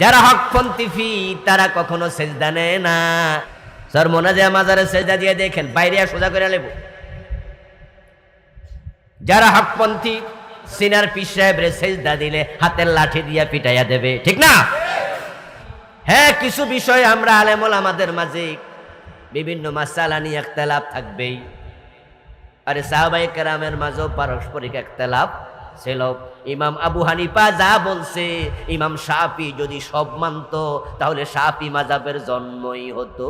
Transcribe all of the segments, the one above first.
যারা হকপন্থী ফি, তারা কখনো সেজদা নেয় না। স্যার মনে যায় মাজারে সেজদা দিয়ে দেখেন, বাইরে সোজা করে নেব। যারা হকপন্থী সিনার পিস সাহেবরে সেজদা দিলে হাতের লাঠি দিয়ে পিটাইয়া দেবে, ঠিক না? হ্যাঁ কিছু বিষয় আমরা আলেমল আমাদের মাঝে, বিভিন্ন মাসালা নিয়ে একতলাপ থাকবেই। আরে সাহাবাই কেরামের মাঝেও পারস্পরিক একতলাপ ছিল ইমাম আবু হানিফা যা বলছে, ইমাম শাফি যদি সব মানত, তাহলে শাফি মাজাবের জন্মই হতো।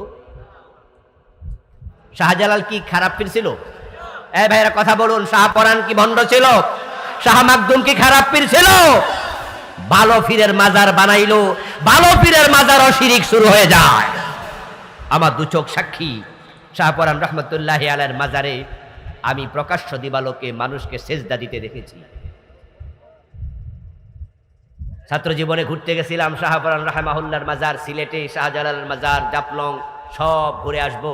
শাহজালাল কি খারাপ পীর ছিল? এ ভাইরা কথা বলুন, শাহ পরান কি ভণ্ড ছিল? শাহ মাকদুম কি খারাপ পীর ছিল? ভালো পীরের মাজার বানাইলো, ভালো ফিরের মাজার অশিরিক শুরু হয়ে যায়। আমার দু চোখ সাক্ষী শাহপরান রহমতুল্লাহ আলের মাজারে আমি প্রকাশ্য দিবালোকে মানুষকে সেজদা দিতে দেখেছি। ছাত্র জীবনে ঘুরতে গেছিলাম শাহপরান রাহমাহুল্লার মাজার সিলেটে শাহজালাল মাজার জাপলং সব ঘুরে আসব।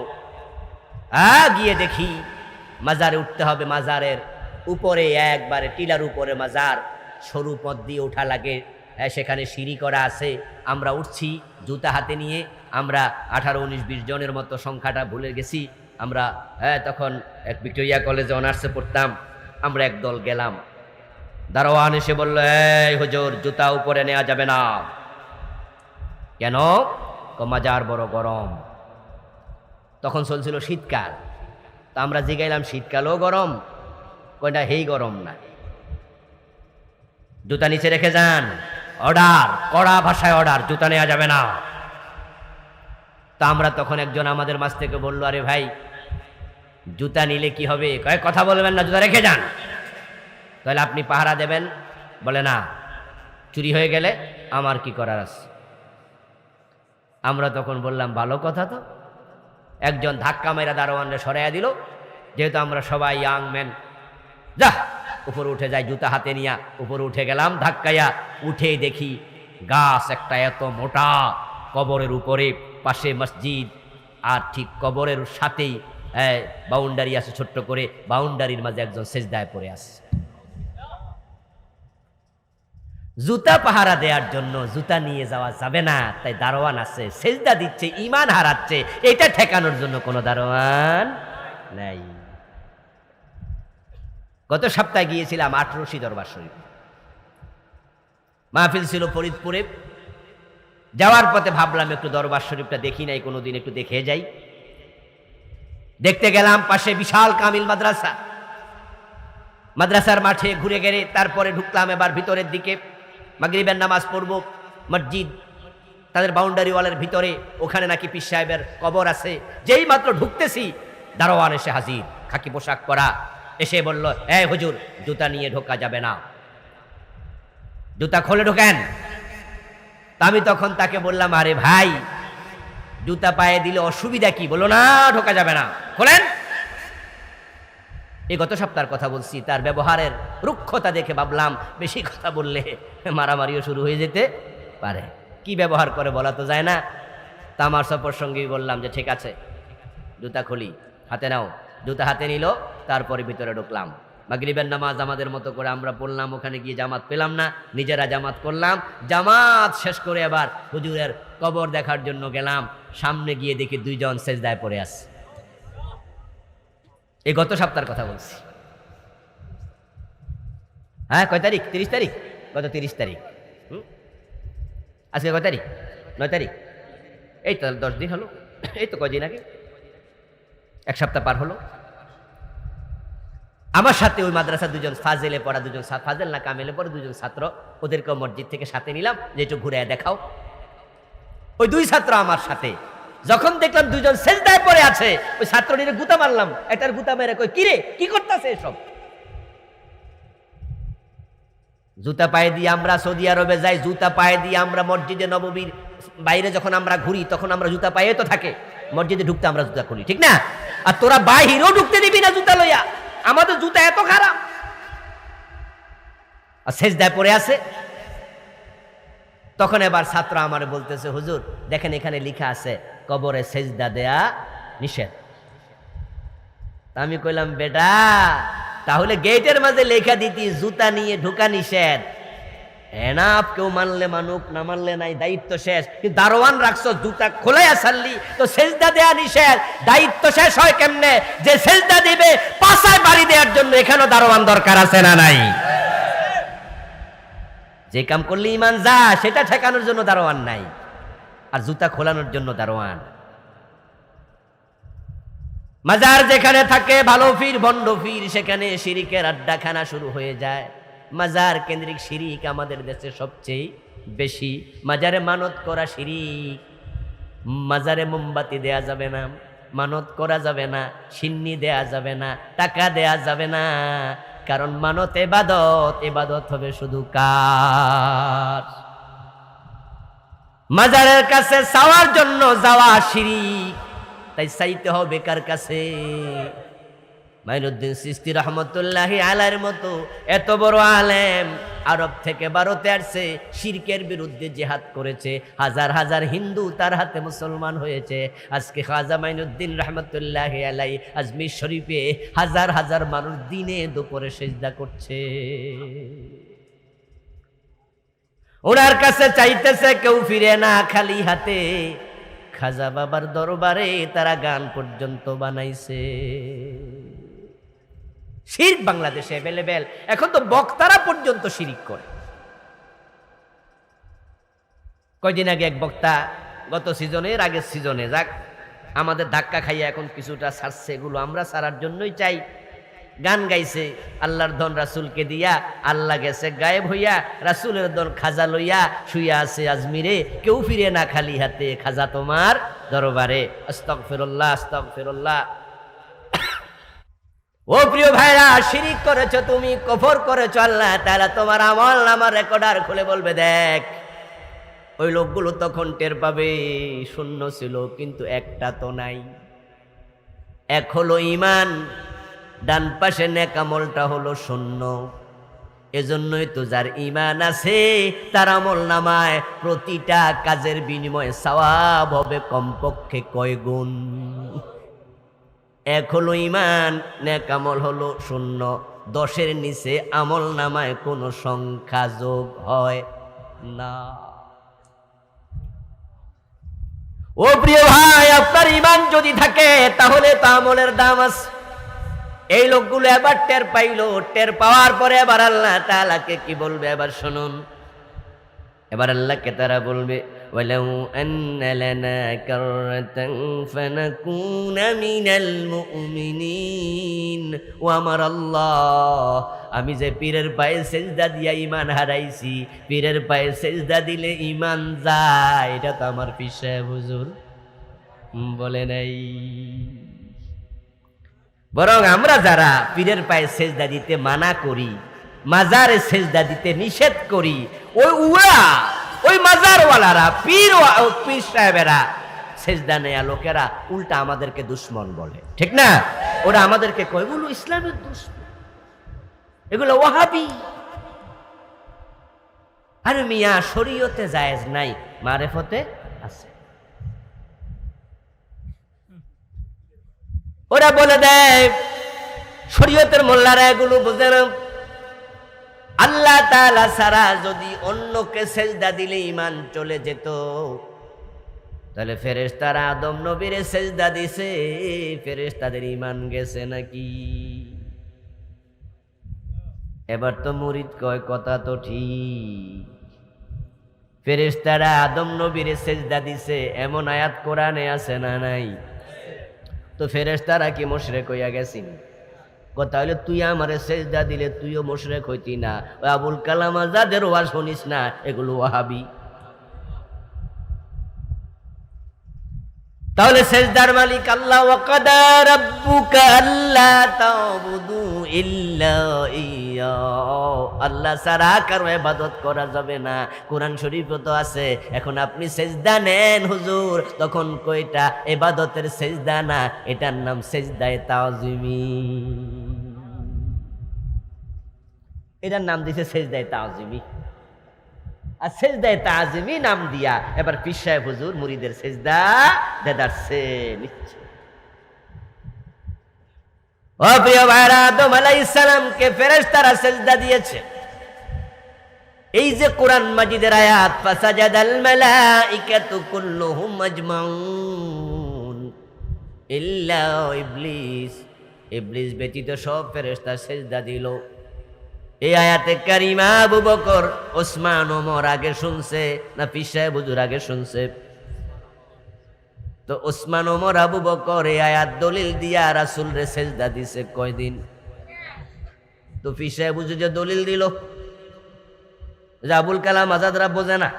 আ গিয়ে দেখি মাজারে উঠতে হবে মাজারের উপরে একবারে টিলার উপরে মাজার সরু পথ দিয়ে ওঠা লাগে। হ্যাঁ, সেখানে সিঁড়ি করা আছে। আমরা উঠছি জুতা হাতে নিয়ে আমরা আঠারো উনিশ বিশ জনের মতো সংখ্যাটা ভুলে গেছি। আমরা হ্যাঁ তখন এক ভিক্টোরিয়া কলেজে অনার্সে পড়তাম। আমরা একদল গেলাম। দারোয়ান এসে বলল, এই হুজুর, জুতা উপরে নেওয়া যাবে না। কেন? মাজার বড় গরম। তখন চলছিল শীতকাল। তা আমরা জিগাইলাম, শীতকালও গরম, কয়টা হেই গরম না জুতা নিচে রেখে যান। অর্ডার, কড়া ভাষায় অর্ডার, জুতা নেওয়া যাবে না। তা আমরা তখন একজন আমাদের মাছ থেকে বলল, আরে ভাই, জুতা নিলে কি হবে? কয়েক কথা বলবেন না, জুতা রেখে যান। তাহলে আপনি পাহারা দেবেন। বলে, না, চুরি হয়ে গেলে আমার কি করার আছে? আমরা তখন বললাম, ভালো কথা তো। একজন ধাক্কা মেরা দারোয়ানরে সরাইয়া দিল। যেহেতু আমরা সবাই ইয়াং ম্যান, যা, উপরে উঠে যাই, জুতা হাতে নিয়া উপরে উঠে গেলাম, ধাক্কাইয়া উঠে দেখি গাছ একটা এত মোটা, কবরের উপরে পাশে মসজিদ, আর ঠিক কবরের সাথেই বাউন্ডারি আছে ছোট্ট করে, বাউন্ডারির মাঝে একজন সেজদায় পড়ে আছে। জুতা পাহারা দেওয়ার জন্য জুতা নিয়ে যাওয়া যাবে না, তাই দারোয়ান আছে, সেজদা দিচ্ছে ইমান হারাচ্ছে, এটা ঠেকানোর জন্য কোনো দারোয়ান নাই। গত সপ্তাহে গিয়েছিলাম আটরশি দরবার শরীফ। মাহফিল ছিল ফরিদপুরে। যাওয়ার পথে ভাবলাম একটু দরবার শরীফটা দেখি নাই, কোনোদিন একটু দেখে যাই। দেখতে গেলাম পাশে বিশাল কামিল মাদ্রাসা। মাদ্রাসার মাঠে ঘুরে গেলে তারপরে ঢুকলাম এবার ভিতরের দিকে। মাগরিবের নামাজ পড়ব, মসজিদ, তাদের বাউন্ডারি ওয়ালের ভিতরে, ওখানে নাকি পীর সাহেবের কবর আছে। যেই মাত্র ঢুকতেছি, দারোয়ান এসে হাজির, খাকি পোশাক পরা। এসে বলল, এ হুজুর, জুতা নিয়ে ঢোকা যাবে না। জুতা খোলে ঢোকেন। আমি তখন তাকে বললাম, আরে ভাই, জুতা পায়ে দিলে অসুবিধা কি? বলো না, ঢোকা যাবে না। খোলেন। এই গত সপ্তাহের কথা বলছি, তার ব্যবহারের রুক্ষতা দেখে ভাবলাম, বেশি কথা বললে মারামারিও শুরু হয়ে যেতে পারে। কি ব্যবহার করে বলা তো যায় না। তা আমার সফর সঙ্গেই বললাম যে, ঠিক আছে, জুতা খুলি, হাতে নাও। জুতা হাতে নিল, তারপরে ভিতরে ঢুকলাম। মাগরিবের নামাজ আমাদের মতো করে আমরা পড়লাম, ওখানে গিয়ে জামাত পেলাম না, নিজেরা জামাত করলাম। জামাত শেষ করে আবার হুজুরের কবর দেখার জন্য গেলাম, সামনে গিয়ে দেখি দুইজন সেজদায় পড়ে আছে। এই গত সপ্তাহের কথা বলছি। হ্যাঁ কয় তারিখ? তিরিশ তারিখ? গত তিরিশ তারিখ? আজকে কয় তারিখ? নয় তারিখ। এই তো দশ দিন হলো। এই তো কয়দিন আগে? এক সপ্তাহ পার হলো। আমার সাথে ওই মাদ্রাসা দুজন ফাজেলে পড়া দুজন ফাজেল না কামেলে পড়া দুজন ছাত্র ওদেরকে মসজিদ থেকে সাথে নিলাম। যে একটু ঘুরে দেখাও। ওই দুই ছাত্র আমার সাথে। যখন দেখলাম দুজন সেজদায় পড়ে আছে, ওই ছাত্রটির গুতা মারলাম। এটার গুতা মেরে কই কিরে, কি করতেছে এসব? জুতা পায়ে দিয়ে আমরা সৌদি আরবে যাই, জুতা পায়ে দিয়ে আমরা মসজিদে নববীর বাইরে যখন আমরা ঘুরি, তখন আমরা জুতা পায়ে তো থাকে। মসজিদে ঢুকতে আমরা জুতা খুলি, ঠিক না? আর তোরা বাহিরেও ঢুকতে দিবি না জুতা লইয়া। আমাদের জুতা এত খারাপ। আর সেজদায় পড়ে আছে তখন এবার ছাত্র আমার বলতেছে, হুজুর, দেখেন এখানে লেখা আছে, কবরে সেজদা দেয়া নিষেধ। আমি কইলাম, বেটা, তাহলে গেটের মাঝে লেখা দিতি, জুতা নিয়ে ঢুকা নিষেধ। এনাফ কেউ মানলে মানুক, না মানলে নাই, দায়িত্ব শেষ। কিন্তু দারোয়ান রাখছো খোলাইয়া ছাড়লি, তো সেজদা দেয়া নিষেধ। দায়িত্ব শেষ হয় কেমনে? যে সেজদা দিবে, পাশায় বাড়ি দেওয়ার জন্য এখানেও দারোয়ান দরকার আছে না নাই? যে কাম করলে ইমান যা সেটা ঠেকানোর জন্য দারোয়ান নাই। আর জুতা খোলানোর জন্য দারোয়ান। মাজার যেখানে থাকে, ভালো ফির বন্ড ফির সেখানে শিরিকের আড্ডাখানা শুরু হয়ে যায়। মাজার কেন্দ্রিক শিরিক আমাদের দেশে সবচেয়ে বেশি। মাজারে মানত করা শিরিক, মাজারে মোমবাতি দেয়া যাবে না, মানত করা যাবে না, সিন্নি দেয়া যাবে না, টাকা দেয়া যাবে না কারণ মানত এবাদত এবাদত হবে শুধু কার মাজারের কাছে চাওয়ার জন্য যাওয়া সিঁড়ি তাই চাইতে হবে কার কাছে? মাইনুদ্দিন সিস্তি রহমতুল্লাহ আলার মতো এত বড় আলেম আরব থেকে ভারতে আসছে, শিরকের বিরুদ্ধে জেহাদ করেছে, হাজার হাজার হিন্দু তার হাতে মুসলমান হয়েছে। আজকে খাজা মাইনুদ্দিন রহমতুল্লাহ আলাই আজমির শরীফে হাজার হাজার মানুষ দিনে দুপুরে সেজদা করছে। ওনার কাছে চাইতেছে কেউ ফিরে না খালি হাতে। খাজা বাবার দরবারে তারা গান পর্যন্ত বানাইছে। শির্ক বাংলাদেশে অ্যাভেলেবেল এখন তো বক্তারা পর্যন্ত শিরিক করে। কয়দিন আগে এক বক্তা, গত সিজনের আগের সিজনে যাক, আমাদের ধাক্কা খাইয়া এখন কিছুটা ছাড়ছে এগুলো আমরা ছাড়ার জন্যই চাই। গান গাইছে, আল্লাহর ধন রাসুলকে দিয়া, আল্লাহ গেছে গায়েব হইয়া, রাসুলের ধন খাজা লইয়া শুইয়া আছে আজমিরে, কেউ ফিরে না খালি হাতে, খাজা তোমার দরবারে। আস্তক ফেরল্লাহ আস্তক ফেরল্লাহ ও প্রিয় ভাইরা, শিরিক করেছ তুমি, কফর করেছ আল্লাহ, তাহলে তোমার আমল আমার রেকর্ডার খুলে বলবে, দেখ। ওই লোকগুলো তখন টের পাবে, শূন্য ছিল, কিন্তু একটা তো নাই। এক হলো ইমান ডান পাশে নেকামলটা হলো শূন্য। এজন্যই তো যার ইমান আছে, তার আমল নামায় প্রতিটা কাজের বিনিময়ে সওয়াব হবে কমপক্ষে কয় গুণ। এক হলো ইমান নেকামল হলো শূন্য। দশের নিচে আমল নামায় কোনো সংখ্যা যোগ হয় না। ও প্রিয় ভাই, আপনার ইমান যদি থাকে, তাহলে তো আমলের দাম আছে। এই লোকগুলো এবার টের পাইলো। টের পাওয়ার পরে এবার আল্লাহ তালাকে কি বলবে? এবার শুনুন। এবার আল্লাহকে তারা বলবে ولو أن لنا كرة فنكون من المؤمنين وأمر الله আমি যে পীরের পায়ে সেজদা দিয়া ইমান হারাইছি পীরের পায়ে সেজদা দিলে ইমান যায় এটা তো আমার পিসায় হুজুর বলে নাই বরং আমরা যারা পীরের পায়ে সেজদা দিতে মানা করি মাজারে সেজদা দিতে নিষেধ করি ওই উড়া ওই মাজারওয়ালারা, পীর পীর সাহেবেরা, সেজদা নেয়া লোকেরা উল্টা আমাদেরকে দুশ্মন বলে। ঠিক না? ওরা আমাদেরকে কয় এগুলো ইসলামের দুশ্মন। এগুলো ওহাবি আরে মিয়া, শরীয়তে জায়েজ নাই, মারেফতে আছে। ওরা বলে দেয়, শরীয়তের মোল্লারা এগুলো বুঝে না। আল্লাহ তালা সারা যদি অন্যকে সেজদা দিলে ইমান চলে যেত। তাহলে ফেরেস তারা আদম নবীরে সেজদা দিছে ফেরেস তাদের ইমান গেছে নাকি? এবার তো মুরিদ কয়, কথা তো ঠিক। ফেরেস তারা আদম নবীরে সেজদা দিছে, এমন আয়াত কোরআনে আছে না নাই? তো ফেরেস তারা কি মোশরেক হইয়া গেছিন? কথা হইলে, তুই আমারে সেজদা দিলে তুইও মোশরেক হইতি না। আবুল কালাম আজাদের ওয়া শুনিস না? এগুলো ওয়াহাবি। তাহলে সেজদার মালিক আল্লাহ আল্লা আল্লাহ ছাড়া কারও ইবাদত করা যাবে না। কোরআন শরীফ তো আছে। এখন আপনি সেজদা নেন, হুজুর। তখন কইটা ইবাদতের সেজদা না? এটার নাম সেজদায়ে তাজিমি এটার নাম দিছে সেজদায়ে তাজিমি আর সেজদায় তাজিমি নাম দিয়া এবার পীর সাহেব হুজুর মুরিদের সেজদা দেদারছে নিচ্ছে। ও প্রিয় ভাইরা, আদম আলাইহিস সালামকে ফেরেশতারা সেজদা দিয়েছে। এই যে কোরআন মাজিদের আয়াত, ফাসাজাদাল মালাইকাতু কুল্লুহুম আজমাউন, ইল্লা ইবলিস। ইবলিস ব্যতীত সব ফেরেশতা সেজদা দিল। এই আয়াতে কারিমা আবু বকর, ওসমান ওমর আগে শুনছে না পিসায় বুজুর আগে শুনছে? তো ওসমান ওমর আবু বকর এই আয়াত দলিল দিয়া রাসুল রে সেজদা দিছে কয়দিন? তো পিসায় বুঝু যে দলিল দিল, যে আবুল কালাম আজাদরা বোঝে না?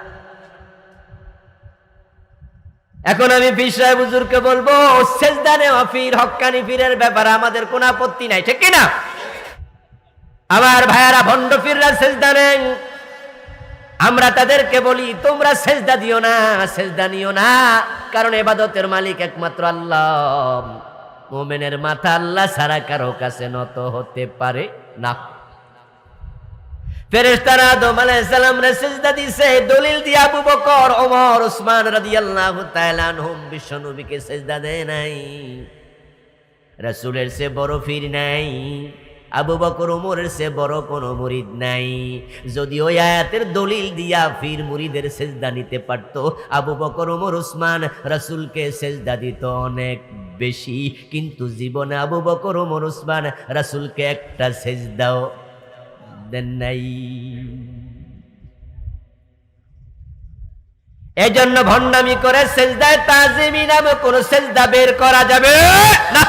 এখন আমি পীর সাহেব হুজুরকে বলব সেজদা নেওয়া ফির হক্কানি ফিরের ব্যাপারে আমাদের কোনো আপত্তি নাই, ঠিক কিনা? আমার ভাইয়ারা ভণ্ড ফিররা সেজদা নেন। আমরা তাদেরকে বলি, তোমরা সেজদা দিও না, সেজদা নিও না। কারণ এবাদতের মালিক একমাত্র আল্লাহ। মোমেনের মাথা আল্লাহ সারা কারও কাছে নত হতে পারে না। ফেরেশতারা আদম আলাইহিস সালাম রে সিজদা দিছে। দলিল দিয়া আবু বকর, ওমর ওসমান রাদিয়াল্লাহু তাআলা আনহুম বিশ্বনবীকে সিজদা দেয় নাই। রাসূলের সে বড় ফির নাই। আবু বকর ওমরের সে বড় কোনো মুরিদ নাই। যদি ওই আয়াতের দলিল দিয়া ফির মুরিদের সেজদা নিতে পারতো, আবু বকর ওমর ওসমান রাসূলকে সেজদা দিত অনেক বেশি। কিন্তু জীবনে আবু বকর ওমর ওসমান রাসূলকে একটা সেজদাও দেন নাই। এজন্য ভণ্ডামি করে সেজদায় তাজিমি নামে কোন সেজদা বের করা যাবে না।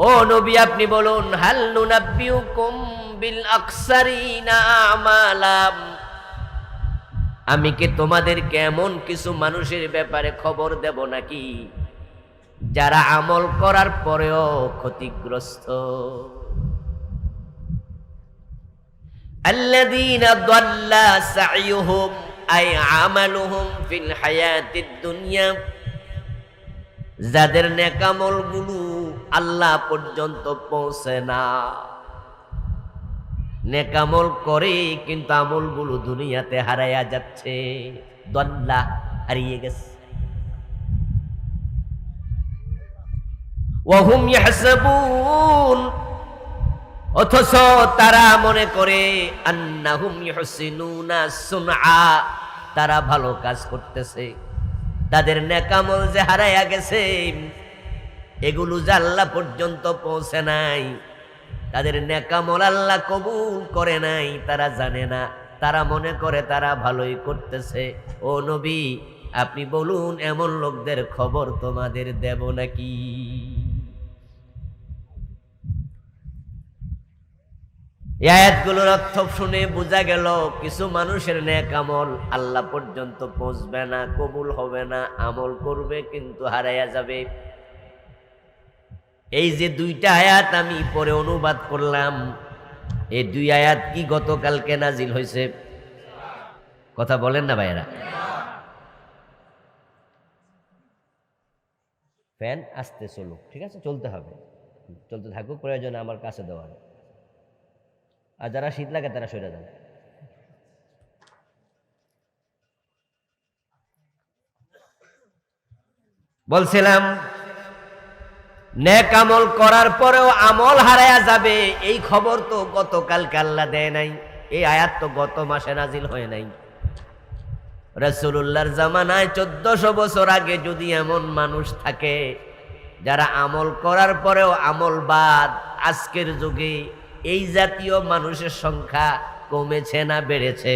ও নবী আপনি বলুন হাল নুনাব্বিউকুম বিল আকসারিনা আমালাম আমি কি তোমাদেরকে এমন কিছু মানুষের ব্যাপারে খবর দেব নাকি যারা আমল করার পরেও ক্ষতিগ্রস্ত الذين ضل سعيهم أي عملهم في الحياة الدنيا যাদের নেকামলগুলো আল্লাহ পর্যন্ত পৌঁছে না। নেকামল করে কিন্তু আমলগুলো দুনিয়াতে হারাইয়া যাচ্ছে। দল্লা হারিয়ে গেছে। ওহুম অথচ তারা মনে করে আন্নাহুম ইহসিনুনা সুনআ, তারা ভালো কাজ করতেছে। তাদের নেকামল যে হারাইয়া গেছে, এগুলো যে আল্লাহ পর্যন্ত পৌঁছে নাই, তাদের নেকামল আল্লাহ কবুল করে নাই, তারা জানে না। তারা মনে করে তারা ভালোই করতেছে। ও নবী, আপনি বলুন, এমন লোকদের খবর তোমাদের দেব নাকি? আয়াতগুলোর অর্থ শুনে বোঝা গেল, কিছু মানুষের ন্যাক আমল আল্লাহ পর্যন্ত পৌঁছবে না, কবুল হবে না, আমল করবে কিন্তু হারাইয়া যাবে। এই যে দুইটা আয়াত আমি পরে অনুবাদ করলাম, এই দুই আয়াত কি গতকালকে নাজিল হয়েছে? কথা বলেন না ভাইয়েরা। ফ্যান আসতে চলুক, ঠিক আছে? চলতে হবে। চলতে থাকুক, প্রয়োজনে আমার কাছে দেওয়ার। আর যারা শীত লাগে তারা সরে যান বলছিলাম, নেক আমল করার পরেও আমল হারায়া যাবে, এই খবর তো গতকালকে আল্লাহ দেয় নাই। এই আয়াত তো গত মাসে নাজিল হয় নাই। রসুল্লাহর জামানায় চোদ্দশো বছর আগে যদি এমন মানুষ থাকে, যারা আমল করার পরেও আমল বাদ, আজকের যুগে এই জাতীয় মানুষের সংখ্যা কমেছে না বেড়েছে?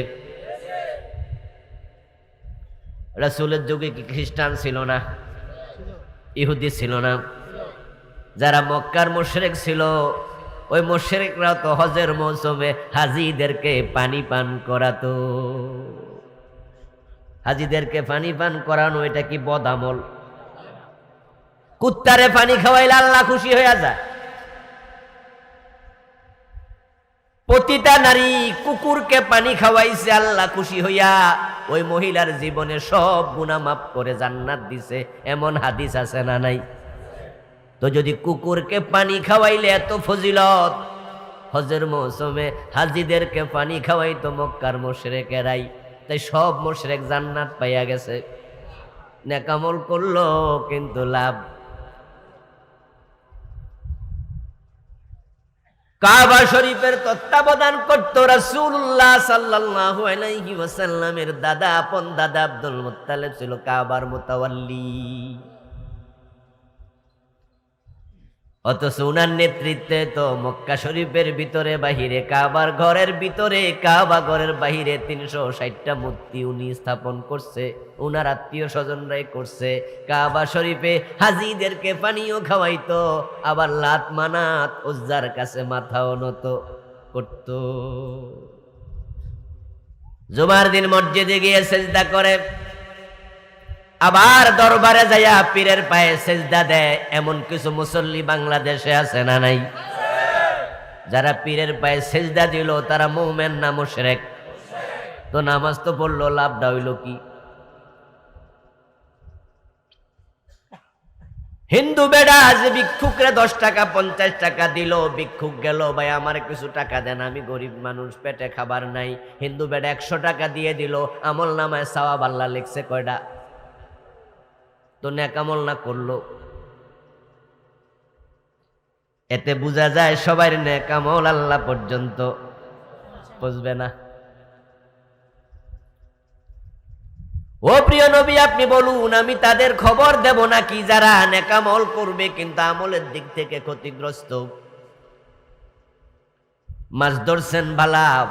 রাসুলের যুগে কি খ্রিস্টান ছিল না? ইহুদি ছিল না? যারা মক্কার মোশরেক ছিল, ওই মোশরেকরা তো হজের মৌসুমে হাজিদেরকে পানি পান করাতো। হাজিদেরকে পানি পান করানো, এটা কি বদামল কুত্তারে পানি খাওয়াইলে আল্লাহ খুশি হয়ে যায়। প্রতিটা নারী কুকুরকে পানি খাওয়াইছে, আল্লাহ খুশি হইয়া ওই মহিলার জীবনে সব গুণা মাফ করে জান্নাত দিছে। এমন হাদিস আছে না নাই? তো যদি কুকুরকে পানি খাওয়াইলে এত ফজিলত, হজের মৌসুমে হাজিদেরকে পানি খাওয়াই তো মক্কার মোশরেকেরাই। তাই সব মোশরেক জান্নাত পাইয়া গেছে। নেকামল করল, কিন্তু লাভ কাবা শরীফের তত্ত্বাবধান করত রাসূলুল্লাহ সাল্লাল্লাহু আলাইহি ওয়াসাল্লামের দাদা আপন দাদা আব্দুল মুত্তালিব ছিল কাবার মুতাওয়াল্লি। অথচ উনার নেতৃত্বে তো মক্কা শরীফের ভিতরে, বাহিরে কাবার ঘরের ভিতরে, কাবা ঘরের বাহিরে তিনশো ষাটটা মূর্তি উনি স্থাপন করছে, উনার আত্মীয় স্বজনরাই করছে। কাবা শরীফে হাজিদেরকে পানিও খাওয়াইতো, আবার লাত মানাত উজ্জার কাছে মাথাও নত করত। জুমার দিন মসজিদে গিয়ে সেজদা করে আবার দরবারে যাইয়া পীরের পায়ে সেজদা দেয়, এমন কিছু মুসল্লি বাংলাদেশে আছে না নাই? যারা পীরের পায়ে সেজদা দিল, তারা মৌমেন না মুশরেক? তো নামাজ তো পড়ল, লাভটা হইল কি? হিন্দু বেড়া আজ ভিক্ষুকরে দশ টাকা, পঞ্চাশ টাকা দিল, ভিক্ষুক গেল, ভাই, আমার কিছু টাকা দেন, আমি গরিব মানুষ, পেটে খাবার নাই। হিন্দু বেড়া একশো টাকা দিয়ে দিল, আমল নামায় সাওয়াব আল্লাহ লিখছে কয়টা? তো ন্যাকামল না করল। এতে বোঝা যায় সবার ন্যাকামল আল্লাহ পর্যন্ত। বুঝবে না। ও প্রিয় নবী, আপনি বলুন, আমি তাদের খবর দেব নাকি যারা নেকামল করবে কিন্তু আমলের দিক থেকে ক্ষতিগ্রস্ত? মাছ ধরছেন বালা,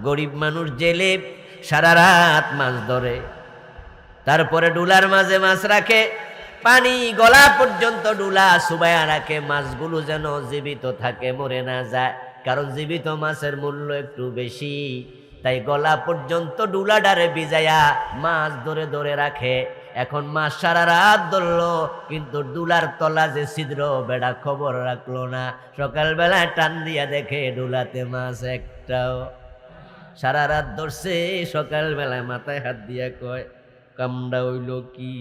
গরিব মানুষ জেলে সারা রাত মাছ ধরে। তারপরে ডুলার মাঝে মাছ রাখে, পানি গলা পর্যন্ত ডুলা সুবায়া রাখে, মাছগুলো যেন জীবিত থাকে, মরে না যায়। কারণ জীবিত মাছের মূল্য একটু বেশি। তাই গলা পর্যন্ত ডুলা ডারে ভিজাইয়া মাছ ধরে ধরে রাখে। এখন মাছ সারা রাত ধরলো, কিন্তু ডুলার তলা যে ছিদ্র, বেড়া খবর রাখল না। সকালবেলায় টান দিয়া দেখে ডুলাতে মাছ একটাও। সারা রাত ধরছে সকালবেলায় মাথায় হাত দিয়া কয় কামড়া হইল কি?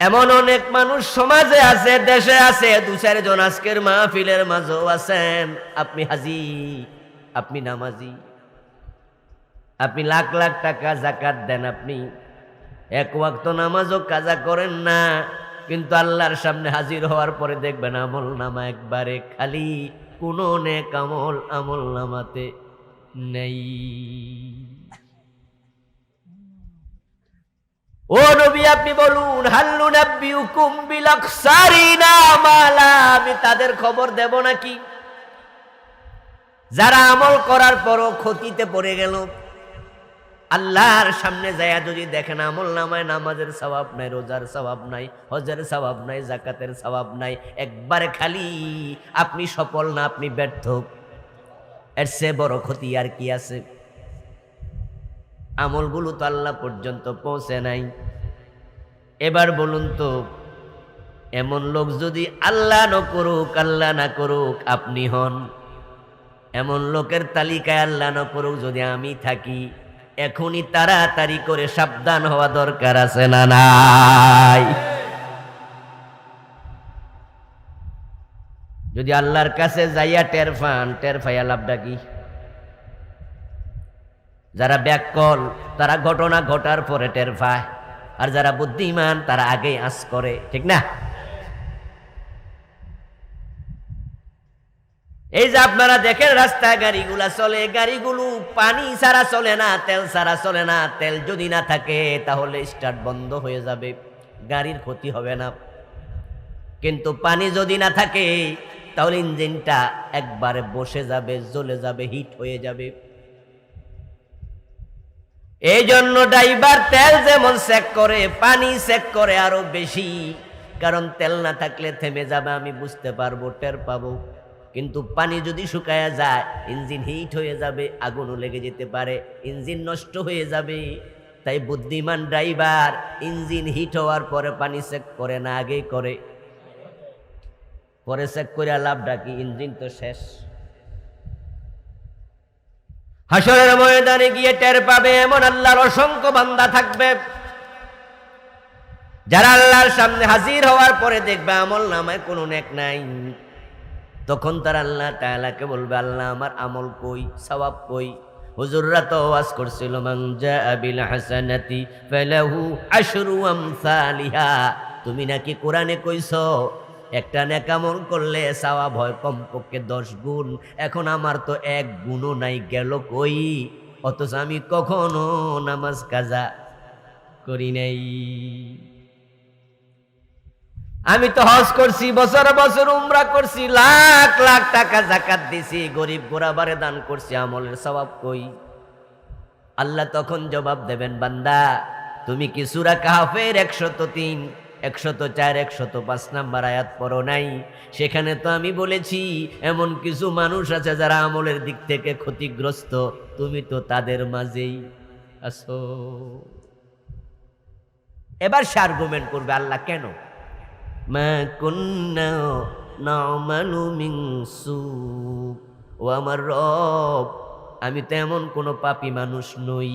এমন অনেক মানুষ সমাজে আছে, দেশে আছে, দু চারজন আজকের মাহফিলের মাঝেও আছেন। আপনি হাজি, আপনি নামাজি, আপনি লাখ লাখ টাকা জাকাত দেন আপনি। এক ওয়াক্ত নামাজও কাজা করেন না, কিন্তু আল্লাহর সামনে হাজির হওয়ার পরে দেখবেন আমল নামা একবারে খালি, কোনো নেক আমল আমল নামাতে নেই। ও নবী, আপনি বলুন, হাল্লু নাব্বি হুকুম বিলাকসারিনা মালা, আমি তাদের খবর দেব নাকি? যারা আমল করার পরও ক্ষতিতে পড়ে গেল। আল্লাহর সামনে যায় যদি দেখেন, আমল নামায় নামাজের স্বভাব নাই, রোজার স্বভাব নাই, হজের স্বভাব নাই, জাকাতের স্বভাব নাই, একবারে খালি আপনি সফল না, আপনি ব্যর্থ। এর সে বড় ক্ষতি আর কি আছে? আমলগুলো তো আল্লাহ পর্যন্ত পৌঁছে নাই। এবার বলুন তো, এমন লোক যদি আল্লাহ ন করুক, আল্লাহ না করুক, আপনি হন? এমন লোকের তালিকায় আল্লাহ ন করুক যদি আমি থাকি, এখনই তাড়াতাড়ি করে সাবধান হওয়া দরকার আছে না নাই? যদি আল্লাহর কাছে যাইয়া টের পান, টের পাইয়া লাভটা কি? যারা ব্যাককল, তারা ঘটনা ঘটার পরে টের পায়। আর যারা বুদ্ধিমান, তারা আগেই আস করে, ঠিক না? এই যে আপনারা দেখেন রাস্তায় গাড়িগুলা চলে, গাড়িগুলো পানি ছাড়া চলে না, তেল ছাড়া চলে না, তেল যদি না থাকে, তাহলে স্টার্ট বন্ধ হয়ে যাবে, গাড়ির ক্ষতি হবে না। কিন্তু পানি যদি না থাকে তাহলে ইঞ্জিনটা একবারে বসে যাবে, জ্বলে যাবে, হিট হয়ে যাবে। এই জন্য ড্রাইভার তেল যেমন চেক করে, পানি চেক করে আরও বেশি। কারণ তেল না থাকলে থেমে যাবে, আমি বুঝতে পারব, টের পাবো। কিন্তু পানি যদি শুকায়া যায়, ইঞ্জিন হিট হয়ে যাবে, আগুনও লেগে যেতে পারে, ইঞ্জিন নষ্ট হয়ে যাবে। তাই বুদ্ধিমান ড্রাইভার ইঞ্জিন হিট হওয়ার পরে পানি চেক করে না, আগেই করে। পরে চেক করে লাভ কি? ইঞ্জিন তো শেষ। হাসরের ময়দানে গিয়ে টের পাবে এমন আল্লাহর অসংখ্য বান্দা থাকবে। যারা আল্লাহর সামনে হাজির হওয়ার পরে দেখবে আমল নামায় কোনো নেক নাই। তখন তার আল্লাহ তাআলাকে বলবে, আল্লাহ, আমার আমল কই? সওয়াব কই? হুজুররা তো ওয়াজ করছিল, মান জাআ বিল হাসানাতি ফালাহু আশরু আমসালিহা। তুমি নাকি কোরআনে কইছ একটা নেকামল করলে সাওয়া ভয় কমপক্ষে দশ গুণ। এখন আমার তো এক গুণও নাই, গেল কই? অথচ আমি কখনো নামাজ কাজা করি নাই। আমি তো হজ করছি, বছর বছর উমরা করছি, লাখ লাখ টাকা জাকাত দিছি, গরিব গোরাবারে দান করছি, আমলের স্বভাব কই? আল্লাহ তখন জবাব দেবেন, বান্দা, তুমি কি সুরা কাহাফের একশত তিন? একশত চার, একশত পাঁচ নাম্বার আয়াত পড়ো নাই। সেখানে তো আমি বলেছি, এমন কিছু মানুষ আছে যারা আমলের দিক থেকে ক্ষতিগ্রস্ত। তুমি তো তাদের মাঝেই আসো এবার সে আর্গুমেন্ট করবে, আল্লাহ কেন? মা সু ও আমার রব, আমি তো এমন কোনো পাপী মানুষ নই।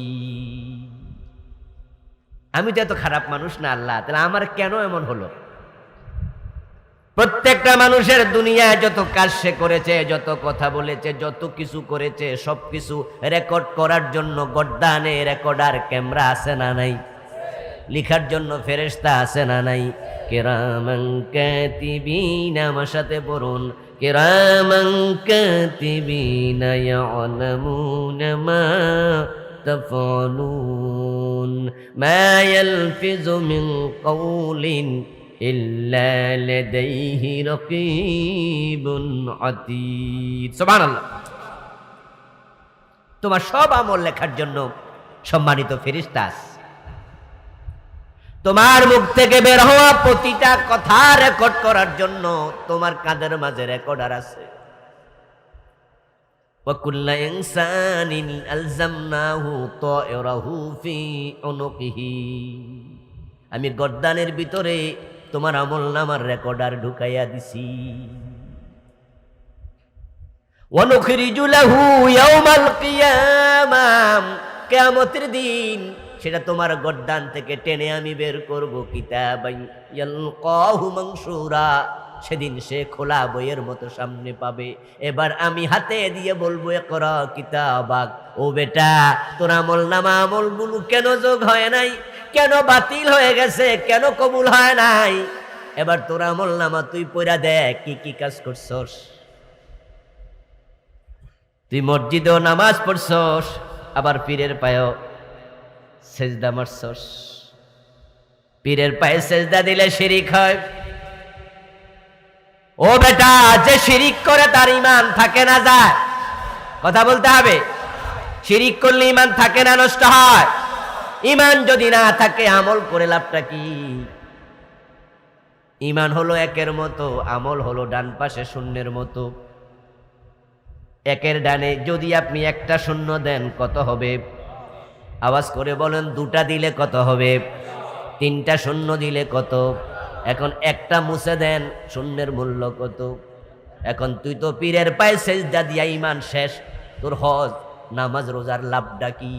আমি তো এত খারাপ মানুষ না আল্লাহ, তাহলে আমার কেন এমন হলো? প্রত্যেকটা মানুষের দুনিয়ায় যত কাজ সে করেছে, যত কথা বলেছে, যত কিছু করেছে, সব কিছু রেকর্ড করার জন্য গড্ডানে রেকর্ডার ক্যামেরা আছে না নাই? লিখার জন্য ফেরেশতা আছে না নাই? কেরামাং আমার সাথে পড়ুন। কেরামাং কাতিবিন মা তাফালুন মা ইয়ালফিজু মিন কওলিন ইল্লা লাদাইহি রাকিবুন আতীদ সুবহানাল্লাহ তোমার সব আমল লেখার জন্য সম্মানিত ফেরেশতা আছে। তোমার মুখ থেকে বের হওয়া প্রতিটা কথা রেকর্ড করার জন্য তোমার কাঁধের মাঝে রেকর্ডার আছে। وكل إنسان ألزمناه طائره في عنقه আমি গদ্দানের ভিতরে তোমার আমল নামার রেকর্ডার ঢুকাইয়া দিছি ونخرج له يوم القيامة কিয়ামতের দিন সেটা তোমার গদ্দান থেকে টেনে আমি বের করব কিতাবাই ইয়ালকাহু মানসুরা সেদিন সে খোলা বইয়ের মতো সামনে পাবে। এবার আমি হাতে দিয়ে বলব করা কিতাবাক। ও বেটা, তোর আমল নামা আমলগুলো কেন যোগ হয় নাই? কেন বাতিল হয়ে গেছে? কেন কবুল হয় নাই? এবার তোর আমল নামা তুই পড়া দেখ কি কি কাজ করছস? তুই মসজিদেও নামাজ পড়ছস, আবার পীরের পায়েও সেজদা মারছস। পীরের পায়ে সেজদা দিলে শিরিক হয়। ও বেটা, যে শিরিক করে তার ইমান থাকে না যায়। কথা বলতে হবে। শিরিক করলে ইমান থাকে না, নষ্ট হয়। ইমান যদি না থাকে, আমল করে লাভটা কি? ইমান হলো একের মতো, আমল হলো ডান পাশে শূন্যের মতো। একের ডানে যদি আপনি একটা শূন্য দেন, কত হবে? আওয়াজ করে বলেন, দুটা দিলে কত হবে? তিনটা শূন্য দিলে কত? এখন একটা মুছে দেন, শূন্যের মূল্য কত? এখন তুই তো পীরের পায়ে সেজদা দিয়া ইমান শেষ, তোর হজ, নামাজ, রোজার লাভটা কি?